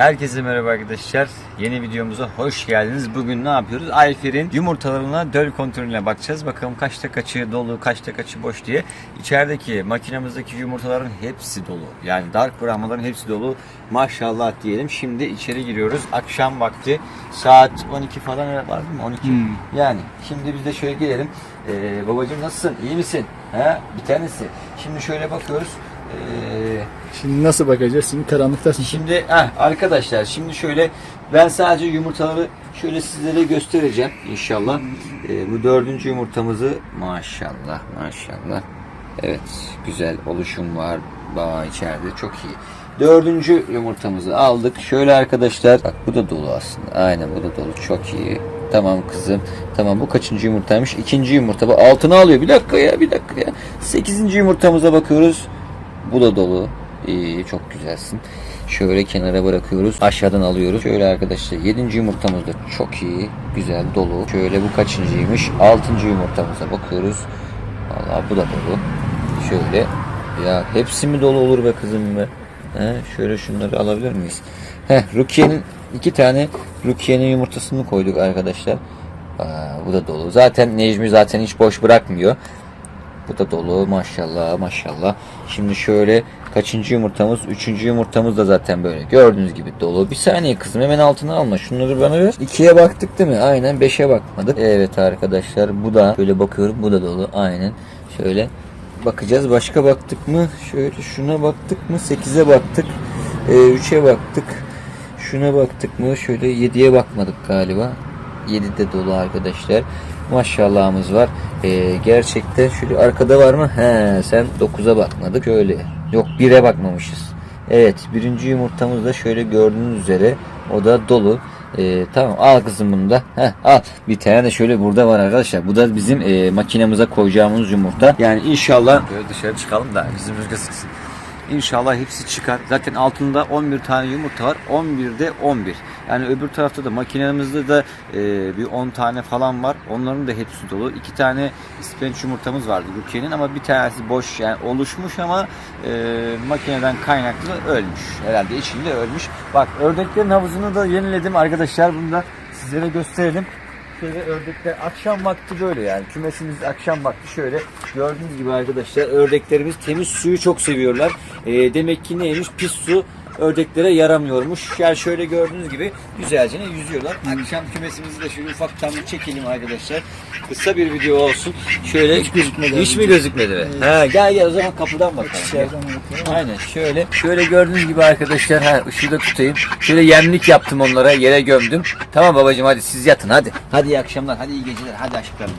Herkese merhaba arkadaşlar. Yeni videomuza hoş geldiniz. Bugün ne yapıyoruz? Ayfer'in yumurtalarına döl kontrolüne bakacağız. Bakalım kaçta kaçı dolu, kaçta kaçı boş diye. İçerideki makinemizdeki yumurtaların hepsi dolu. Yani dark brahmaların hepsi dolu. Maşallah diyelim. Şimdi içeri giriyoruz. Akşam vakti saat 12 falan var mi? 12. Yani şimdi biz de şöyle gelelim. Ee, babacığım nasılsın? İyi misin? Ha? Bir tanesi. Şimdi şöyle bakıyoruz. Ee, Şimdi nasıl bakacağız? Şimdi karanlıktasın. Şimdi heh, arkadaşlar şimdi şöyle ben sadece yumurtaları şöyle sizlere göstereceğim inşallah. Ee, bu dördüncü yumurtamızı maşallah maşallah. Evet güzel oluşum var bağ içeride çok iyi. Dördüncü yumurtamızı aldık. Şöyle arkadaşlar bak bu da dolu aslında. Aynen bu da dolu çok iyi. Tamam kızım. Tamam bu kaçıncı yumurtaymış? İkinci yumurta. Bu altına alıyor. Bir dakika ya bir dakika ya. Sekizinci yumurtamıza bakıyoruz. Bu da dolu. İyi, çok güzelsin. Şöyle kenara bırakıyoruz. Aşağıdan alıyoruz. Şöyle arkadaşlar 7. yumurtamız da çok iyi. Güzel dolu. Şöyle bu kaçıncıymış? 6. yumurtamıza bakıyoruz. Vallahi bu da dolu. Şöyle. Ya hepsi mi dolu olur be kızım be? He, şöyle şunları alabilir miyiz? Heh, Rukiye'nin iki tane Rukiye'nin yumurtasını koyduk arkadaşlar. Aa, bu da dolu. Zaten Necmi zaten hiç boş bırakmıyor. Bu da dolu maşallah maşallah. Şimdi şöyle kaçıncı yumurtamız? Üçüncü yumurtamız da zaten böyle. Gördüğünüz gibi dolu. Bir saniye kızım hemen altına alma. Şunları bana ver. İkiye baktık değil mi? Aynen beşe bakmadık. Evet arkadaşlar bu da şöyle bakıyorum. Bu da dolu. Aynen. Şöyle bakacağız. Başka baktık mı? Şöyle şuna baktık mı? Sekize baktık. Ee, üçe baktık. Şuna baktık mı? Şöyle yediye bakmadık galiba. 7 de dolu arkadaşlar. Maşallahımız var. Ee, gerçekten şöyle arkada var mı? He, sen 9'a bakmadık. Şöyle. Yok 1'e bakmamışız. Evet birinci yumurtamız da şöyle gördüğünüz üzere o da dolu. Ee, tamam al kızım bunu da. Heh, al. Bir tane de şöyle burada var arkadaşlar. Bu da bizim e, makinemize koyacağımız yumurta. Yani inşallah böyle dışarı çıkalım da bizim rüzgar sıksın. İnşallah hepsi çıkar. Zaten altında 11 tane yumurta var. 11'de 11. Yani öbür tarafta da makinemizde de e, bir 10 tane falan var. Onların da hepsi dolu. 2 tane ispenç yumurtamız vardı Rukiye'nin ama bir tanesi boş yani oluşmuş ama e, makineden kaynaklı ölmüş. Herhalde içinde ölmüş. Bak ördeklerin havuzunu da yeniledim arkadaşlar. Bunu da sizlere gösterelim. Şöyle ördekler akşam vakti böyle yani. Kümesimiz akşam vakti şöyle. Gördüğünüz gibi arkadaşlar ördeklerimiz temiz suyu çok seviyorlar. Ee, demek ki neymiş? Pis su ördeklere yaramıyormuş. Yani şöyle gördüğünüz gibi güzelce yüzüyorlar. Akşam kümesimizi de şöyle ufaktan bir çekelim arkadaşlar. Kısa bir video olsun. Şöyle hiç gözükmedi. Hiç mi gözükmedi be? Ha, gel gel o zaman kapıdan bakalım. İçeriden bakıyorum. Aynen şöyle şöyle gördüğünüz gibi arkadaşlar ha ışığı da tutayım. Şöyle yemlik yaptım onlara yere gömdüm. Tamam babacığım hadi siz yatın hadi. Hadi iyi akşamlar hadi iyi geceler hadi aşklarım.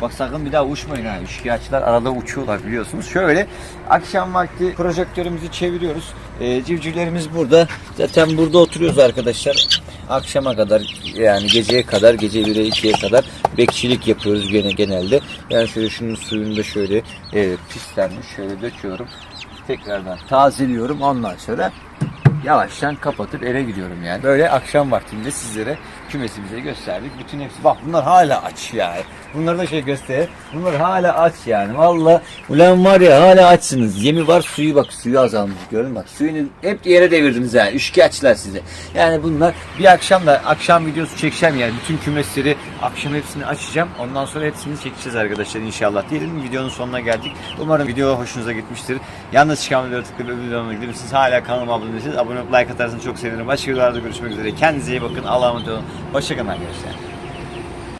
Bak sakın bir daha uçmayın ha. Üçkağıtçılar arada uçuyorlar biliyorsunuz. Şöyle akşam vakti projektörümüzü çeviriyoruz. Ee, civcivlerimiz burada. Zaten burada oturuyoruz arkadaşlar. Akşama kadar yani geceye kadar gece 1'e 2'ye kadar bekçilik yapıyoruz gene genelde. Yani şöyle şunun suyunu da şöyle evet, pislenmiş şöyle döküyorum tekrardan tazeliyorum ondan sonra yavaştan kapatıp eve gidiyorum yani. Böyle akşam vaktinde sizlere kümesimize gösterdik. Bütün hepsi bak bunlar hala aç yani. Bunları da şey göster. Bunlar hala aç yani. Valla ulan var ya hala açsınız. Yemi var suyu bak suyu azalmış. Görün bak suyunu hep yere devirdiniz yani. Üçkağıtçılar size. Yani bunlar bir akşam da akşam videosu çekeceğim yani. Bütün kümesleri akşam hepsini açacağım. Ondan sonra hepsini çekeceğiz arkadaşlar inşallah. Diyelim videonun sonuna geldik. Umarım video hoşunuza gitmiştir. Yalnız çıkan videoları tıklayıp öbür videolarına gidelim. Siz hala kanalıma abone değilseniz abone olup like atarsanız çok sevinirim. Başka videolarda görüşmek üzere. Kendinize iyi bakın. Allah'a emanet olun. Hoşçakalın arkadaşlar.